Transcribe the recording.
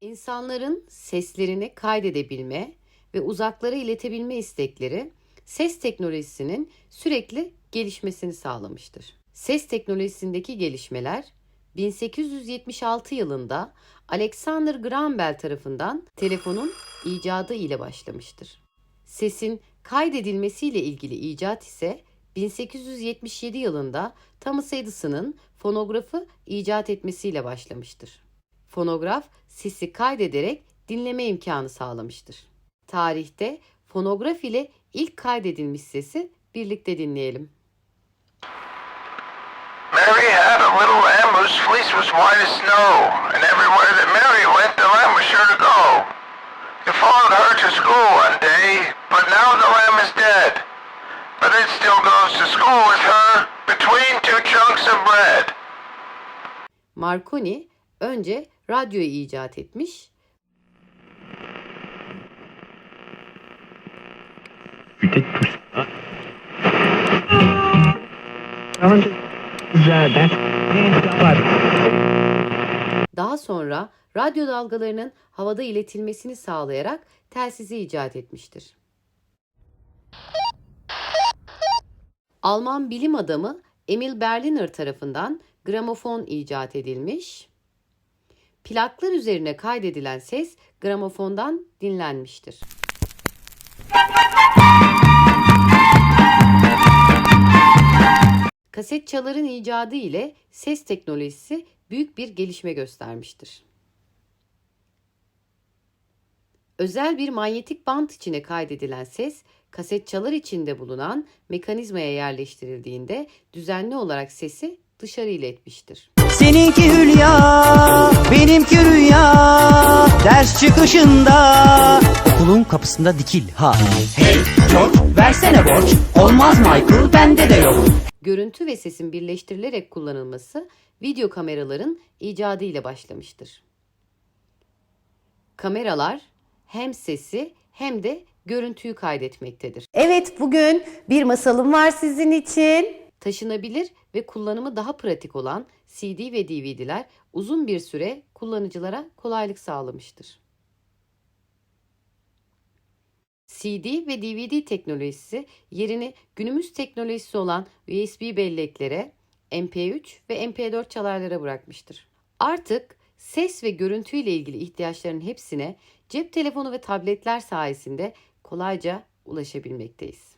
İnsanların seslerini kaydedebilme ve uzaklara iletebilme istekleri ses teknolojisinin sürekli gelişmesini sağlamıştır. Ses teknolojisindeki gelişmeler 1876 yılında Alexander Graham Bell tarafından telefonun icadı ile başlamıştır. Sesin kaydedilmesiyle ilgili icat ise 1877 yılında Thomas Edison'ın fonografı icat etmesiyle başlamıştır. Fonograf sesi kaydederek dinleme imkanı sağlamıştır. Tarihte fonograf ile ilk kaydedilmiş sesi birlikte dinleyelim. Mary had a little lamb whose fleece was white as snow, and everywhere that Mary went, the lamb was sure to go. It followed her to school one day, but now the lamb is dead. But it still goes to school with her between two chunks of bread. Marconi önce radyoyu icat etmiş. Huh? That daha sonra radyo dalgalarının havada iletilmesini sağlayarak telsizi icat etmiştir. Alman bilim adamı Emil Berliner tarafından gramofon icat edilmiş. Plaklar üzerine kaydedilen ses gramofondan dinlenmiştir. Kaset çaların icadı ile ses teknolojisi büyük bir gelişme göstermiştir. Özel bir manyetik bant içine kaydedilen ses, kaset çalar içinde bulunan mekanizmaya yerleştirildiğinde düzenli olarak sesi dışarı iletmiştir. Seninki hülya, benimki rüya. Ders çıkışında okulun kapısında dikil ha. Hey George, versene borç. Olmaz Michael, bende de yok. Görüntü ve sesin birleştirilerek kullanılması video kameraların icadı ile başlamıştır. Kameralar hem sesi hem de görüntüyü kaydetmektedir. Evet, bugün bir masalım var sizin için. Taşınabilir ve kullanımı daha pratik olan CD ve DVD'ler uzun bir süre kullanıcılara kolaylık sağlamıştır. CD ve DVD teknolojisi yerini günümüz teknolojisi olan USB belleklere, MP3 ve MP4 çalarlara bırakmıştır. Artık ses ve görüntü ile ilgili ihtiyaçların hepsine cep telefonu ve tabletler sayesinde kolayca ulaşabilmekteyiz.